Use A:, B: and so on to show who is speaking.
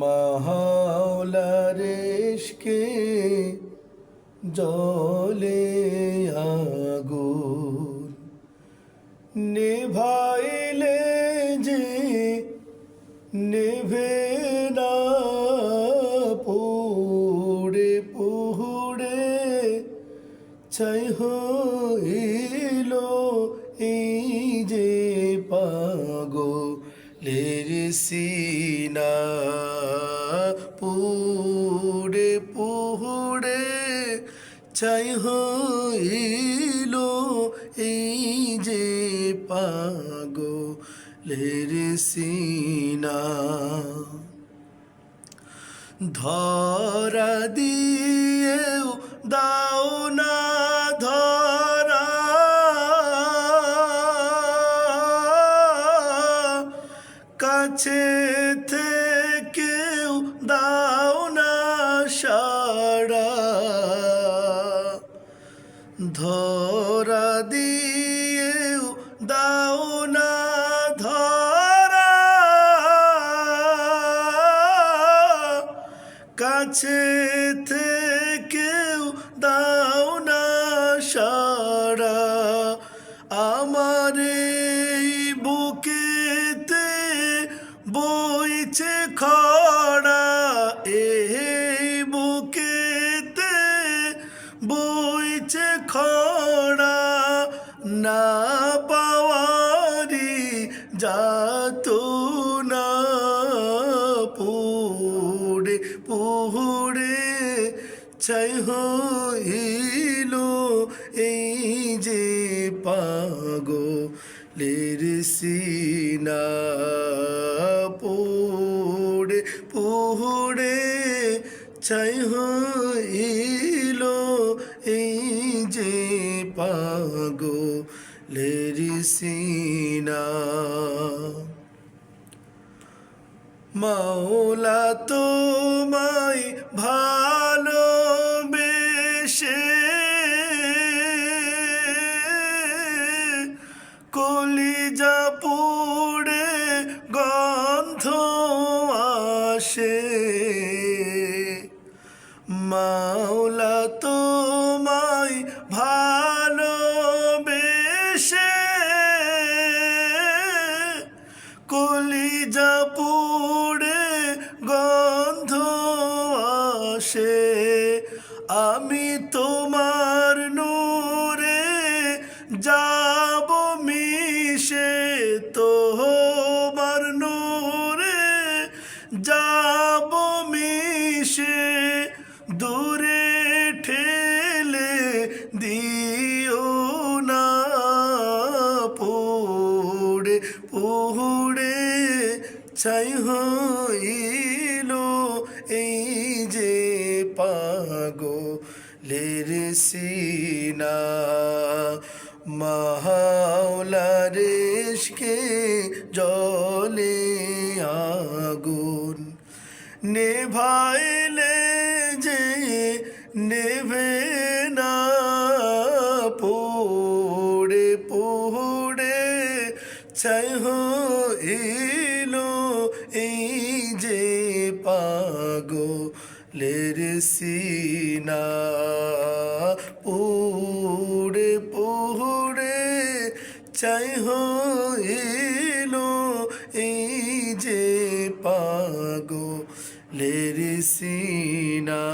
A: মাহাওলারেশকে জলে আগুন নেভাইলে যে নেভে না পুড়ে পুড়ে ছাই হইল এই যে পাগলের সিনা পুড়ে পুড়ে ছাই হইল এই যে পাগলের সিনা। ধরা দিয়েও দাও না কাছে থেকেও দাও না সাড়া। ধরা দিয়েও দাও না ধরা। কাছে থেকেও দাও না সারা আমার বইছে খরা এই বুকেতে, বইছে খরা না পাওয়ারি যাত না পুড়ে পুড়ে ছাই হইল এই যে পাগলের সিনা পুড়ে পুড়ে ছাই হইল এই যে পাগলের সিনা মাওলা তোমায় ভালোবেসে কলিজা পুড়ে গন্ধ আসে। মাওলা তোমায় ভালোবেসে কলিজা পুড়ে গন্ধ আসে। আমি তোমার নূরে ছাই হইল এই যে পাগলের সিনা। মাহাওলারেশকে জলে আগুন নেভাইলে যে নেভে না। পুড়ে পুড়ে ছাই হইল এই যে পাগলের সিনা পুড়ে পুড়ে চাই হইল এই যে পাগলের সিনা।